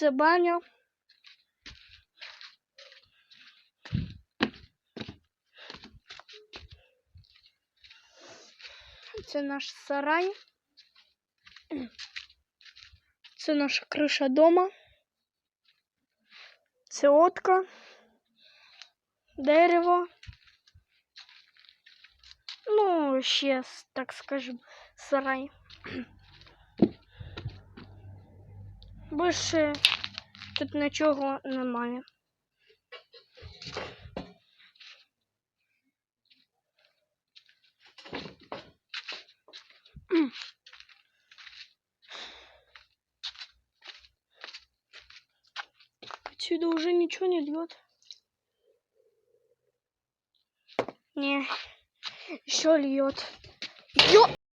Це баня. Це наш сарай. Це наша криша дома. Це отка. Дерево. Ну, ще, так скажем, сарай. Більше тут нічого немає. Отсюда уже ничего не льет. Не, еще льет.